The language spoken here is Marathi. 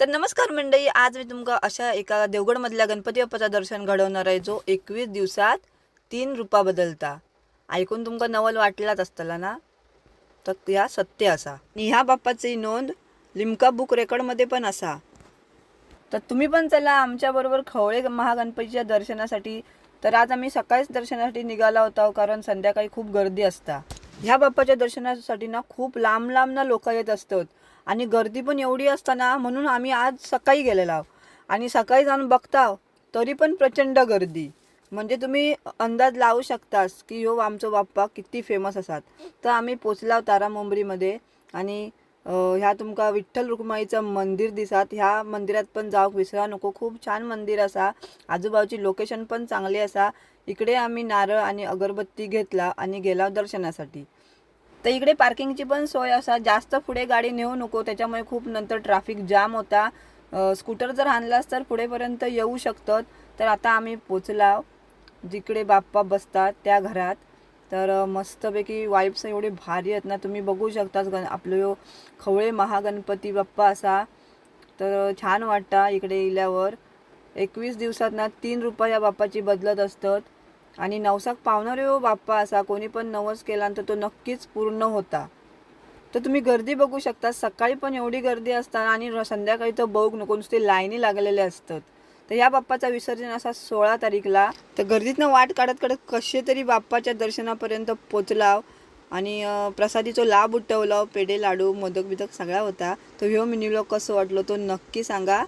तर नमस्कार मंडळी आज मी तुमका अशा एका देवगडमधल्या गणपती बाप्पाचं दर्शन घडवणार आहे जो एकवीस दिवसात तीन रूपा बदलता. ऐकून तुमका नवल वाटलाच असतला ना? तर ह्या सत्य असा. आणि ह्या बाप्पाची नोंद लिमका बुक रेकॉर्डमध्ये पण असा. तर तुम्ही पण चला आमच्याबरोबर खवळे महागणपतीच्या दर्शनासाठी. तर आज आम्ही सकाळीच दर्शनासाठी निघाला होता कारण संध्याकाळी खूप गर्दी असता. ह्या बाप्पाच्या दर्शनासाठी ना खूप लांब लांब ना लोक येत असतात. आणि गर्दी पण एवढी असताना म्हणून आम्ही आज सकाळी गेलेलो आणि सकाळी जाऊन बघता तरी पण प्रचंड गर्दी. म्हणजे तुम्ही अंदाज लावू शकतास की ह्यो आमचो बाप्पा किती फेमस असतात तर आम्ही पोचला तारा मुंबरीमध्ये आणि ह्या तुमका विठ्ठल रुक्माईचं मंदिर दिसात. ह्या मंदिरात पण जाऊक विसरा नको. खूप छान मंदिर असा. आजूबाजूची लोकेशन पण चांगली असा. इकडे आम्ही नारळ आणि अगरबत्ती घेतला आणि गेला दर्शनासाठी. तर इकडे पार्किंगची पण सोय असा. जास्त पुढे गाडी नेऊ नको. त्याच्यामुळे खूप नंतर ट्रॅफिक जाम होता. स्कूटर जर आणलास तर पुढेपर्यंत येऊ शकतात. तर आता आम्ही पोचला जिकडे बाप्पा बसतात त्या घरात. तर मस्तपैकी वाईब्स एवढे भारी आहेत ना तुम्ही बघू शकताच गण आपलं यो खवळे महागणपती बाप्पा असा. तर छान वाटता इकडे इल्यावर. एकवीस दिवसात ना तीन रुपया या बाप्पाची बदलत असतात. आणि नवसाक पावणारे हो बाप्पा असा कोणी पण नवस केला तर तो नक्कीच पूर्ण होता. तर तुम्ही गर्दी बघू शकता सकाळी पण एवढी गर्दी असतात आणि संध्याकाळी तर बघू नको नुसते लाईनी लागलेले असतात. तर या बाप्पाचा विसर्जन असा सोळा तारीखला. तर गर्दीतनं वाट काढत काढत कसे तरी बाप्पाच्या दर्शनापर्यंत पोचलाव आणि प्रसादीचं प्रसादीचो लाभ उठवला पेढे लाडू मोदक बिदक सगळा होता. तो ह्यो मिनी व्लॉग कसं वाटलं तो नक्की सांगा.